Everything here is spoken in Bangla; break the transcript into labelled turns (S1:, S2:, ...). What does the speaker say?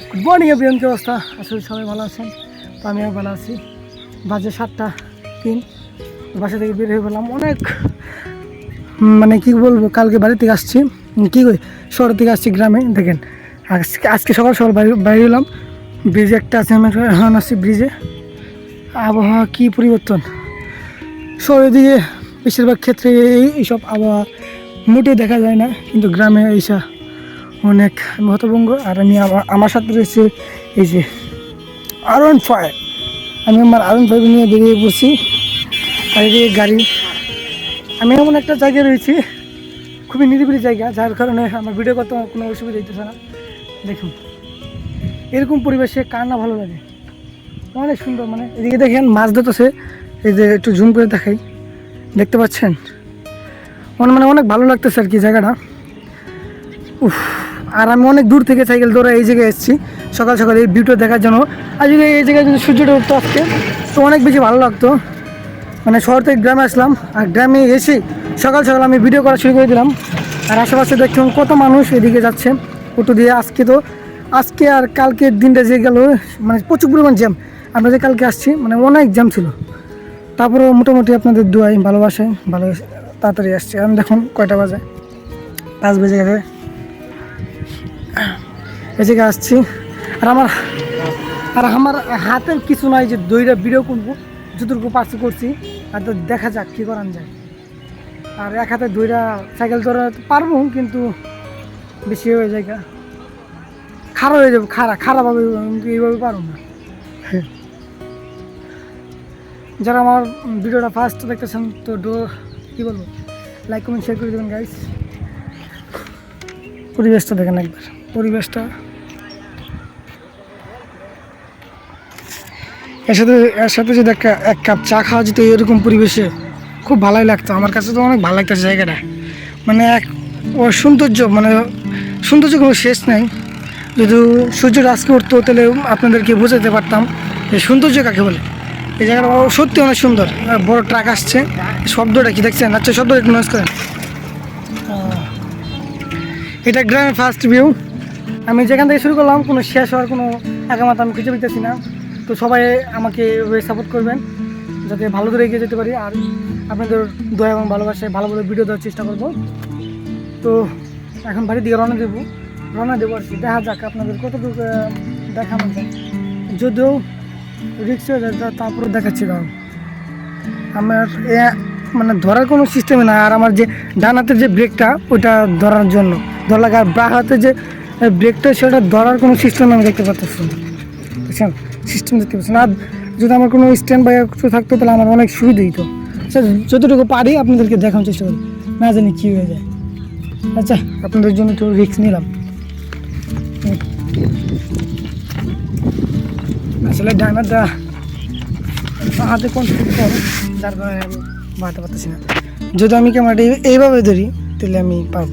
S1: গুড মর্নিং এভরিওয়ান কি অবস্থা? আসলে সবাই ভালো আছেন। তো আমিও ভালো আছি। বাজে সাতটা তিন। বাসা থেকে বের হয়ে পড়লাম অনেক মানে কি বলব, কালকে বাড়ি থেকে আসছি। কি কই শহর থেকে আসছি, গ্রামে। দেখেন, আজকে আজকে সকাল সকাল বাইরে হলাম ব্রিজে একটা আছে, আমি এখন আসছি ব্রিজে আবহাওয়া কী পরিবর্তন? শহরের দিকে বেশিরভাগ ক্ষেত্রে এই এইসব আবহাওয়া মোটে দেখা যায় না। কিন্তু গ্রামে এইসব অনেক আমি হতভঙ্গ আর আমি আমার সাথে রয়েছে এই যে আরন ফায়ার আমি আমার আরন ফায়ার নিয়ে বেরিয়ে পড়ছি। আর এদিকে গাড়ি। আমি এমন একটা জায়গায় রয়েছি, খুবই নিরিবিলি জায়গা, যার কারণে আমার ভিডিও করতে আমার কোনো অসুবিধা হইতেছে না। দেখুন, এরকম পরিবেশে কার না ভালো লাগে? অনেক সুন্দর মানে এদিকে দেখেন মাছ ধরতেছে। এই যে একটু জুম করে দেখাই। দেখতে পাচ্ছেন? মানে অনেক ভালো লাগতেছে আর কি জায়গাটা। উফ। আর আমি অনেক দূর থেকে সাইকেল ধরে এই জায়গায় এসেছি। সকাল সকাল এই ভিউটা দেখার জন্য। আর যদি এই জায়গায় যদি সূর্যটা উঠতো আজকে, তো অনেক বেশি ভালো লাগতো। মানে শহর থেকে গ্রামে আসলাম, আর গ্রামে এসে সকাল সকাল আমি ভিডিও করা শুরু করে দিলাম। আর আশেপাশে দেখলাম কত মানুষ এদিকে যাচ্ছে অটো দিয়ে। আজকে তো, আজকে আর কালকের দিনটা যে গেল মানে প্রচুর পরিমাণ জ্যাম আমরা যে কালকে আসছি মানে অনেক জ্যাম ছিল। তারপরেও মোটামুটি আপনাদের দোয়াই ভালোবাসায়, ভালো তাড়াতাড়ি আসছে। আমি দেখুন কয়টা বাজে। পাঁচ বেজে গেছে। এদিকে আসছি। আর আমার আর আমার হাতের কিছু নাই যে দইটা ভিডিও করব, যতটুকু পারছি করছি। আর তো দেখা যাক কী করান যায়। আর এক হাতে দইটা সাইকেল ধরা পারব, কিন্তু বেশি হয়ে যায়। খারাপ হয়ে যাবে খারাপ খারাপভাবে কিন্তু এইভাবে পারব না। যারা আমার ভিডিওটা ফার্স্ট দেখতেছেন, তো ডো কী বলব? লাইক কমেন্ট শেয়ার করে দেবেন গাইস পরিবেশটা দেখেন একবার। পরিবেশটা। এর সাথে এর সাথে যদি একটা, এক কাপ চা খাওয়া যেত এরকম পরিবেশে, খুব ভালোই লাগতো। আমার কাছে তো অনেক ভালো লাগতো জায়গাটা। মানে এক সৌন্দর্য মানে সৌন্দর্য কোনো শেষ নেই। যদি সূর্যটা আজকে উঠতো, তাহলে আপনাদেরকে বোঝাতে পারতাম যে সৌন্দর্য কাকে বলে। এই জায়গাটা সত্যি অনেক সুন্দর। বড় ট্রাক আসছে। শব্দটা কি দেখছেন? আচ্ছা শব্দ একটু নয়েজ করেন। এটা গ্রামের ফার্স্ট ভিউ আমি যেখান থেকে শুরু করলাম, কোনো শেষ হওয়ার কোনো আগামাত আমি খুঁজে পেতেছি না। তো সবাই আমাকে এভাবে সাপোর্ট করবেন, যাতে ভালো করে এগিয়ে যেতে পারি। আর আপনাদের দয়া এবং ভালোবাসায় ভালো ভালো ভিডিও দেওয়ার চেষ্টা করব। তো এখন বাড়ির দিকে রওনা দেবো। রওনা দেবো আর দেখা যাক আপনাদের কতটুকু দেখানো যায় যদিও রিক্স হয়ে যায় তারপরে দেখাচ্ছি দাও আমার মানে ধরার কোনো সিস্টেমে না আর আমার যে ডান হাতের যে ব্রেকটা ওটা ধরার জন্য। ধরা লাগে আর বা হাতে যে ব্রেকটা সেটা ধরার কোনো সিস্টেম আমি দেখতে পাচ্ছি না। বুঝছেন? সিস্টেম দেখতে পাচ্ছি না। আর যদি আমার কোনো স্ট্যান্ড বাই কিছু থাকতো, তাহলে আমার অনেক সুবিধা হতো আচ্ছা যতটুকু পারি আপনাদেরকে দেখানোর চেষ্টা করি। না জানি কী হয়ে যায়। আচ্ছা আপনাদের জন্য একটু রিক্স নিলাম। আসলে ডানাটা হাতে কোন যার কারণে আমি বাড়াতে পারতেছি না। যদি আমি ক্যামেরাটা এইভাবে ধরি, তাহলে আমি পারব।